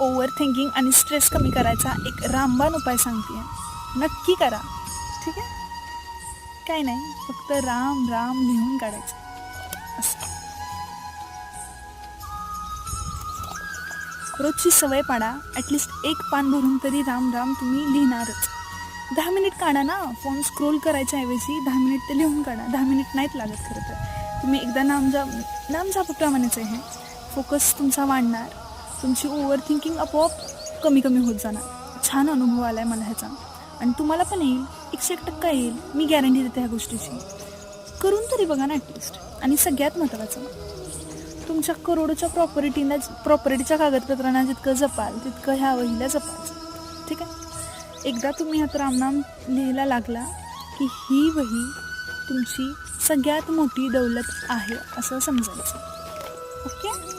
Over thinking आणि stress कमी करायचा एक रामबाण उपाय सांगते नक्की करा. ठीक आहे? काय नाही फक्त राम राम लिहून काढायचं. असं. रोजची सवय पाडा. ॲटलिस्ट एक पान भरून तरी राम राम तुम्ही लिहिणारच. दहा मिनिट काढा ना. फोन स्क्रोल करायच्या ऐवजी दहा मिनिट ते लिहून काढा. दहा मिनिट नाहीत लागत खरं तर. तुम्ही एकदा नामजाप नामजापाप्रमाणेच आहे. फोकस तुमचा वाढणार. तुमची ओव्हर थिंकिंग आपोआप कमी कमी होत जाणार. छान अनुभव आला आहे मला ह्याचा. आणि तुम्हाला पण येईल. एकशे एक टक्का येईल. मी गॅरंटी देते ह्या गोष्टीची. करून तरी बघा ना ॲटलिस्ट आणि सगळ्यात महत्त्वाचं तुमच्या करोडोच्या प्रॉपर्टीला प्रॉपर्टीच्या कागदपत्रांना जितकं जपाल तितकं ह्या वहीला जपाल. ठीक आहे? एकदा तुम्ही ह्यात रामनाम लिहायला लागला की ही वही तुमची सगळ्यात मोठी दौलत आहे असं समजायचं. ओके?